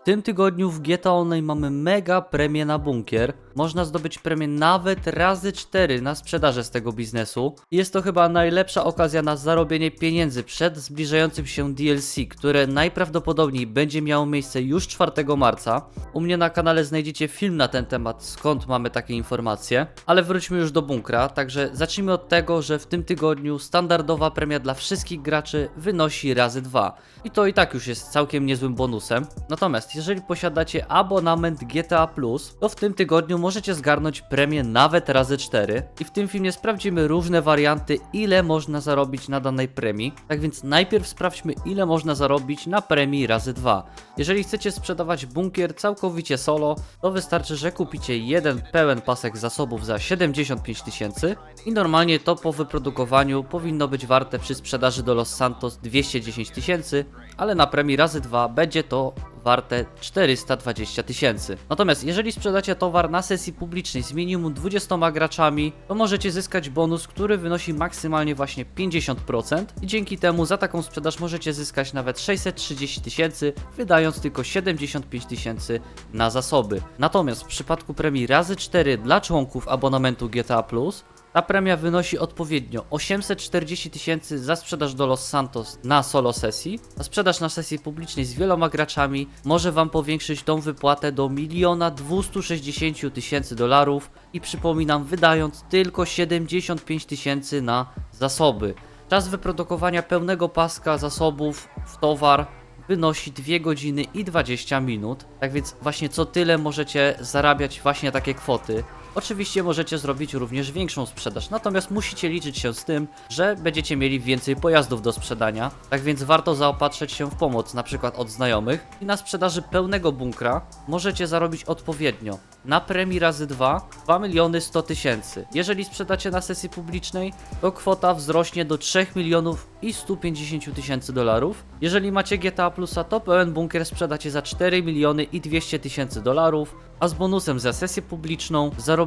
W tym tygodniu w GTA Online mamy mega premię na bunkier. Można zdobyć premię nawet razy 4 na sprzedaży z tego biznesu. Jest to chyba najlepsza okazja na zarobienie pieniędzy przed zbliżającym się DLC, które najprawdopodobniej będzie miało miejsce już 4 marca. U mnie na kanale znajdziecie film na ten temat, skąd mamy takie informacje. Ale wróćmy już do bunkra, także zacznijmy od tego, że w tym tygodniu standardowa premia dla wszystkich graczy wynosi razy 2. I to i tak już jest całkiem niezłym bonusem. Natomiast jeżeli posiadacie abonament GTA to w tym tygodniu możecie zgarnąć premię nawet razy 4. I w tym filmie sprawdzimy różne warianty, ile można zarobić na danej premii. Tak więc najpierw sprawdźmy, ile można zarobić na premii razy 2. Jeżeli chcecie sprzedawać bunkier całkowicie solo, to wystarczy, że kupicie jeden pełen pasek zasobów za 75 tysięcy i normalnie to po wyprodukowaniu powinno być warte przy sprzedaży do Los Santos 210 tysięcy, ale na premii razy 2 będzie to warte 420 tysięcy. Natomiast jeżeli sprzedacie towar na sesji publicznej z minimum 20 graczami, to możecie zyskać bonus, który wynosi maksymalnie właśnie 50% i dzięki temu za taką sprzedaż możecie zyskać nawet 630 tysięcy, wydając tylko 75 tysięcy na zasoby. Natomiast w przypadku premii razy 4 dla członków abonamentu GTA Plus, ta premia wynosi odpowiednio 840 tysięcy za sprzedaż do Los Santos na solo sesji, a sprzedaż na sesji publicznej z wieloma graczami może Wam powiększyć tą wypłatę do 1 260 tysięcy dolarów i przypominam, wydając tylko 75 tysięcy na zasoby. Czas wyprodukowania pełnego paska zasobów w towar wynosi 2 godziny i 20 minut. Tak więc właśnie co tyle możecie zarabiać właśnie takie kwoty. Oczywiście możecie zrobić również większą sprzedaż, natomiast musicie liczyć się z tym, że będziecie mieli więcej pojazdów do sprzedania, tak więc warto zaopatrzyć się w pomoc, na przykład od znajomych. I na sprzedaży pełnego bunkra możecie zarobić odpowiednio na premii razy 2 2 miliony 100 tysięcy. Jeżeli sprzedacie na sesji publicznej, to kwota wzrośnie do 3 milionów i 150 tysięcy dolarów. Jeżeli macie GTA Plusa, to pełen bunkier sprzedacie za 4 miliony i 200 tysięcy dolarów, a z bonusem za sesję publiczną zarobicie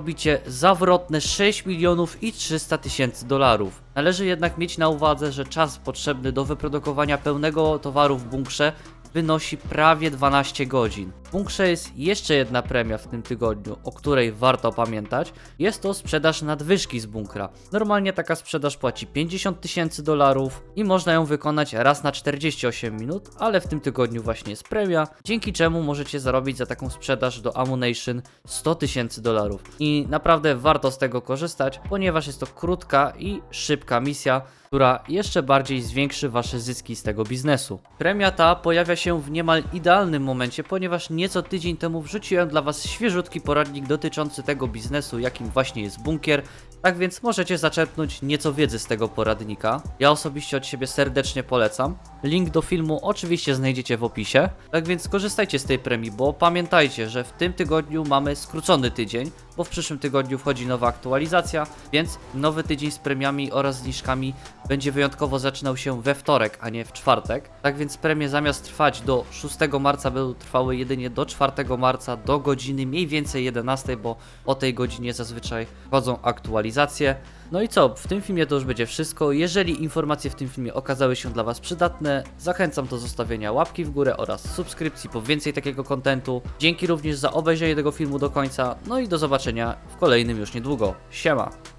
zawrotne 6 milionów i 300 tysięcy dolarów. Należy jednak mieć na uwadze, że czas potrzebny do wyprodukowania pełnego towaru w bunkrze wynosi prawie 12 godzin. Bunkrze jest jeszcze jedna premia w tym tygodniu, o której warto pamiętać. Jest to sprzedaż nadwyżki z bunkra. Normalnie taka sprzedaż płaci 50 tysięcy dolarów i można ją wykonać raz na 48 minut, ale w tym tygodniu właśnie jest premia, dzięki czemu możecie zarobić za taką sprzedaż do Ammunition 100 tysięcy dolarów. I naprawdę warto z tego korzystać, ponieważ jest to krótka i szybka misja, która jeszcze bardziej zwiększy Wasze zyski z tego biznesu. Premia ta pojawia się w niemal idealnym momencie, ponieważ nieco tydzień temu wrzuciłem dla Was świeżutki poradnik dotyczący tego biznesu, jakim właśnie jest bunkier, tak więc możecie zaczerpnąć nieco wiedzy z tego poradnika. Ja osobiście od siebie serdecznie polecam. Link do filmu oczywiście znajdziecie w opisie. Tak więc korzystajcie z tej premii, bo pamiętajcie, że w tym tygodniu mamy skrócony tydzień, bo w przyszłym tygodniu wchodzi nowa aktualizacja, więc nowy tydzień z premiami oraz zniżkami będzie wyjątkowo zaczynał się we wtorek, a nie w czwartek. Tak więc premie zamiast trwać do 6 marca będą trwały jedynie do 4 marca do godziny mniej więcej 11, bo o tej godzinie zazwyczaj wchodzą aktualizacje. No i co, w tym filmie to już będzie wszystko. Jeżeli informacje w tym filmie okazały się dla Was przydatne, zachęcam do zostawienia łapki w górę oraz subskrypcji po więcej takiego kontentu. Dzięki również za obejrzenie tego filmu do końca, no i do zobaczenia w kolejnym już niedługo. Siema!